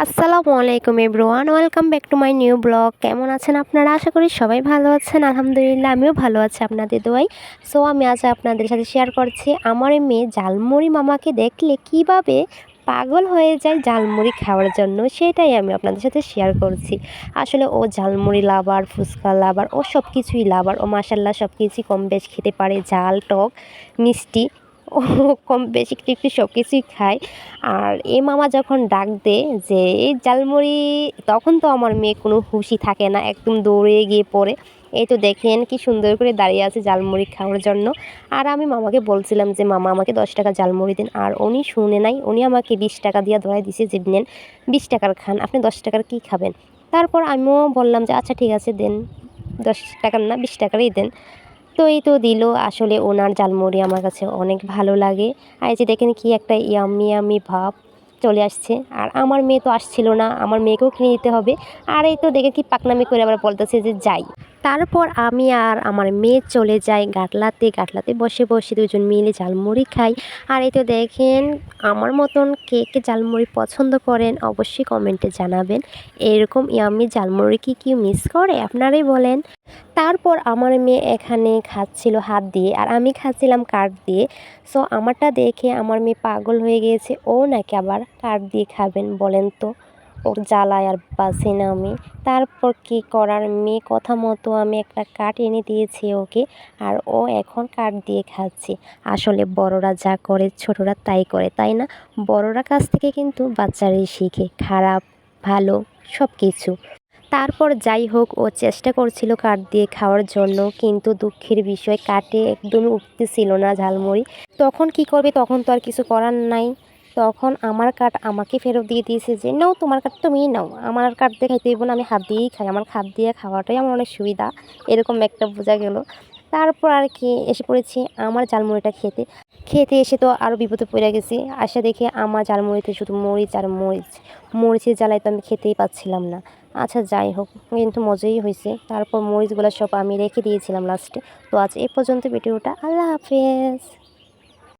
আসসালামু আলাইকুম everyone, welcome back to my new blog. কেমন আছেন আপনারা? আশা করি সবাই ভালো আছেন। আলহামদুলিল্লাহ, আমিও ভালো আছি আপনাদের দোয়াই সো আমি আজ আপনাদের সাথে শেয়ার করছি আমার মেয়ে জালমুড়ি মামাকে দেখলে কীভাবে পাগল হয়ে যায় জালমুড়ি খাওয়ার জন্য, সেটাই আমি আপনাদের সাথে শেয়ার করছি। আসলে ও জালমুড়ি লাভার ফুচকা লাভার ও সব কিছুই লাভার ও মাসাল্লাহ সব কিছুই কম বেশ খেতে পারে, ঝাল, টক, মিষ্টি। ও কম বেশি একটু একটু সব কিছুই খায়। আর এ মামা যখন ডাক দে যে এই জালমুড়ি তখন তো আমার মেয়ে কোনো হুঁশই থাকে না, একদম দৌড়ে গিয়ে পড়ে। এই তো দেখেন কি সুন্দর করে দাঁড়িয়ে আছে জালমুড়ি খাওয়ার জন্য। আর আমি মামাকে বলছিলাম যে, মামা আমাকে দশ টাকা জালমুড়ি দিন। আর উনি শুনে নাই, উনি আমাকে বিশ টাকা দিয়ে ধরাই দিছে যে, নেন, বিশ টাকার খান, আপনি দশ টাকার কী খাবেন? তারপর আমিও বললাম যে আচ্ছা ঠিক আছে, দেন, দশ টাকার না, বিশ টাকারই দেন। তো এই তো দিল। আসলে ওনার জালমুড়ি আমার কাছে অনেক ভালো লাগে। আর এই যে দেখেন কি একটা ইয়ামি ইয়ামি ভাব চলে আসছে। আর আমার মেয়ে তো আসছিল না, আমার মেয়েকেও কিনে দিতে হবে। আর এই তো দেখে কি পাকনামি করে আবার বলতেছে যে যাই। তারপর আমি আর আমার মেয়ে চলে যাই গাটলাতে। গাটলাতে বসে বসে দুজন মিলে ঝালমুড়ি খাই। আর এই তো দেখেন, আমার মতন কে কে ঝালমুড়ি পছন্দ করেন অবশ্যই কমেন্টে জানাবেন। এরকম ইয়ামি ঝালমুড়ি কি কি মিস করে? আপনারাই বলেন। তারপর আমার মেয়ে এখানে খাচ্ছিল হাত দিয়ে আর আমি খাচ্ছিলাম কাঠ দিয়ে। সো আমারটা দেখে আমার মেয়ে পাগল হয়ে গিয়েছে। ও নাকি আবার কাঠ দিয়ে খাবেন বলেন তো? ওর জ্বালায় আর বাসি না আমি। তারপর কি করার? মেয়ে কথা মতো আমি একটা কাঠ এনে দিয়েছি ওকে আর ও এখন কাঠ দিয়ে খাচ্ছে। আসলে বড়রা যা করে ছোটরা তাই করে, তাই না? বড়রা কাছ থেকে কিন্তু বাচ্চারাই শিখে, খারাপ, ভালো সব কিছু তারপর যাই হোক, ও চেষ্টা করছিল কাঠ দিয়ে খাওয়ার জন্য, কিন্তু দুঃখের বিষয় কাটে একদমই উঠতেছিল না ঝালমুড়ি। তখন কি করবে, তখন তো আর কিছু করার নাই। তখন আমার কাঠ আমাকে ফেরত দিয়ে দিয়েছে যে, নাও, তোমার কাঠ তুমিই নাও। আমার কাঠ দিয়ে খাইতে হইব না, আমি হাত দিয়েই খাই। আমার হাত দিয়ে খাওয়াটাই আমার অনেক সুবিধা। এরকম একটা বোঝা গেল। তারপর আর কি, এসে পড়েছি আমার জালমুড়িটা খেতে। খেতে এসে তো আরও বিপদে পড়ে গেছি। আসা দেখে আমার জালমুড়িতে শুধু মরিচ আর মরিচ। মরিচের জ্বালায় তো আমি খেতেই পাচ্ছিলাম না। আচ্ছা যাই হোক, কিন্তু মজাই হয়েছে। তারপর মরিচগুলো সব আমি রেখে দিয়েছিলাম লাস্টে তো আজ এ পর্যন্ত ভিডিওটা। আল্লাহ হাফেজ।